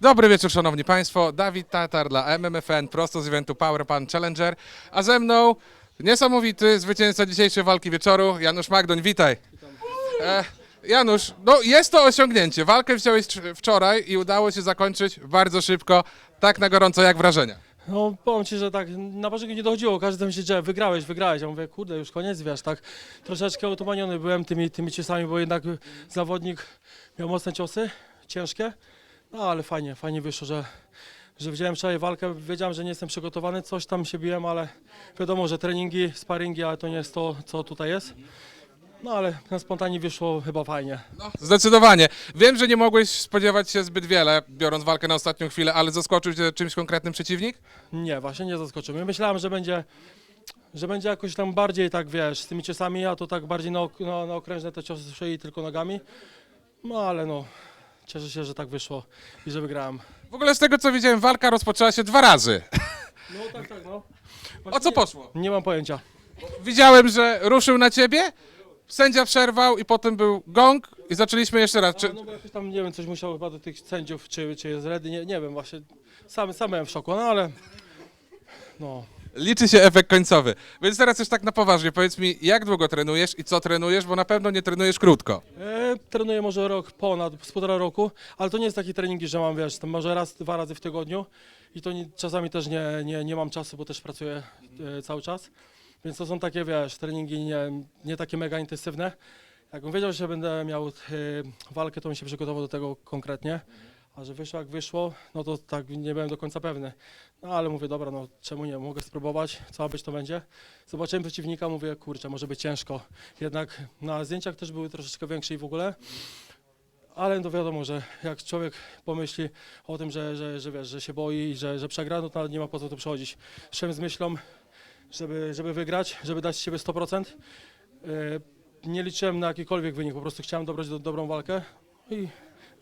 Dobry wieczór, szanowni państwo. Dawid Tatar dla MMFN, prosto z eventu Power Pan Challenger, a ze mną niesamowity zwycięzca dzisiejszej walki wieczoru, Janusz Magdoń, witaj. E, Janusz, no jest to osiągnięcie. Walkę wziąłeś wczoraj i udało się zakończyć bardzo szybko, tak na gorąco jak wrażenia. No powiem ci, że tak na początku nie dochodziło, każdy tam się drze, wygrałeś, wygrałeś. Ja mówię, kurde, już koniec, wiesz, tak troszeczkę otumaniony byłem tymi, tymi ciosami, bo jednak zawodnik miał mocne ciosy, ciężkie, no ale fajnie, fajnie wyszło, że, że wziąłem wczoraj walkę, wiedziałem, że nie jestem przygotowany, coś tam się biłem, ale wiadomo, że treningi, sparingi, ale to nie jest to, co tutaj jest. No ale na spontanie wyszło chyba fajnie. No, zdecydowanie. Wiem, że nie mogłeś spodziewać się zbyt wiele, biorąc walkę na ostatnią chwilę, ale zaskoczył cię czymś konkretnym przeciwnik? Nie, właśnie nie zaskoczył mnie. Myślałem, że będzie, że będzie jakoś tam bardziej tak, wiesz, z tymi ciosami, a to tak bardziej na, ok- na, na okrężne te ciosy szyi tylko nogami. No ale no, cieszę się, że tak wyszło i że wygrałem. W ogóle z tego co widziałem, walka rozpoczęła się dwa razy. No tak, tak, no. O co poszło? Nie mam pojęcia. Widziałem, że ruszył na ciebie, sędzia przerwał i potem był gong i zaczęliśmy jeszcze raz. Czy, no bo jakoś tam, nie wiem, coś musiał chyba do tych sędziów, czy, czy jest ready, nie, nie wiem, właśnie sam, sam byłem w szoku, no ale no. Liczy się efekt końcowy. Więc teraz już tak na poważnie, powiedz mi, jak długo trenujesz i co trenujesz, bo na pewno nie trenujesz krótko. E, trenuję może rok ponad, z półtora roku, ale to nie jest taki treningi, że mam, wiesz, tam może raz, dwa razy w tygodniu i to nie, czasami też nie, nie, nie mam czasu, bo też pracuję e, cały czas, więc to są takie, wiesz, treningi nie, nie takie mega intensywne. Jakbym wiedział, że będę miał e, walkę, to bym się przygotował do tego konkretnie, a że wyszło jak wyszło, no to tak nie byłem do końca pewny. No ale mówię, dobra, no czemu nie, mogę spróbować, co ma być to będzie. Zobaczyłem przeciwnika, mówię, kurczę, może być ciężko. Jednak na zdjęciach też były troszeczkę większe i w ogóle. Ale to wiadomo, że jak człowiek pomyśli o tym, że, że, że wiesz, że się boi że, że przegra, no to nie ma po co tu przychodzić. Szedłem z myślą, żeby, żeby wygrać, żeby dać z siebie 100%. Yy, nie liczyłem na jakikolwiek wynik, po prostu chciałem dobrać do, dobrą walkę i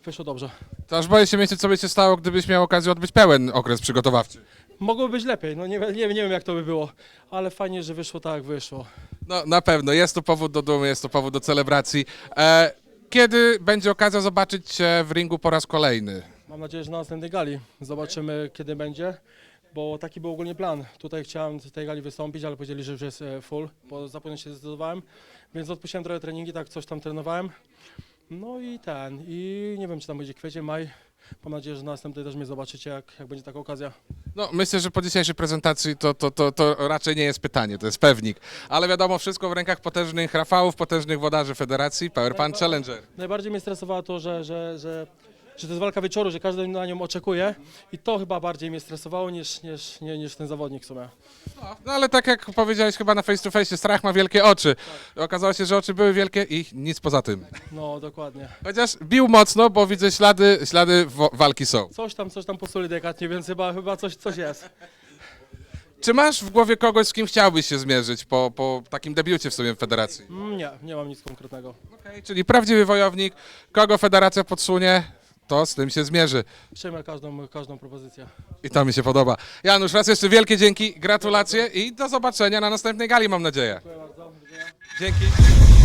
wyszło dobrze. To aż boję się myśleć, co by się stało, gdybyś miał okazję odbyć pełen okres przygotowawczy. Mogło być lepiej, no nie, nie, nie wiem jak to by było, ale fajnie, że wyszło tak jak wyszło. No na pewno, jest to powód do dumy, jest to powód do celebracji. E, kiedy będzie okazja zobaczyć cię w ringu po raz kolejny? Mam nadzieję, że na następnej gali zobaczymy, kiedy będzie, bo taki był ogólnie plan. Tutaj chciałem w tej gali wystąpić, ale powiedzieli, że już jest e, full, bo za późno się zdecydowałem, więc odpuściłem trochę treningi, tak coś tam trenowałem. No i ten, i nie wiem, czy tam będzie kwiecień, maj. Mam nadzieję, że na następnej też mnie zobaczycie, jak, jak będzie taka okazja. No, myślę, że po dzisiejszej prezentacji to, to, to, to raczej nie jest pytanie, to jest pewnik. Ale wiadomo, wszystko w rękach potężnych Rafałów, potężnych włodarzy federacji, Power Pan Challenger. Najbardziej mnie stresowało to, że, że, że, że to jest walka wieczoru, że każdy na nią oczekuje i to chyba bardziej mnie stresowało niż, niż, nie, niż ten zawodnik w sumie. No, no ale tak jak powiedziałeś chyba na face to face, strach ma wielkie oczy. Okazało się, że oczy były wielkie i nic poza tym. No, dokładnie. Chociaż bił mocno, bo widzę ślady, ślady wo- walki są. Coś tam, coś tam posuli delikatnie, więc chyba, chyba coś, coś jest. Czy masz w głowie kogoś, z kim chciałbyś się zmierzyć po, po takim debiucie w sumie w federacji? Mm, Nie, nie mam nic konkretnego. Okej, czyli prawdziwy wojownik, kogo federacja podsunie, to z tym się zmierzy. Przyjmę każdą, każdą propozycję. I to mi się podoba. Janusz, raz jeszcze wielkie dzięki, gratulacje i do zobaczenia na następnej gali, mam nadzieję. Dziękuję bardzo. Dzięki.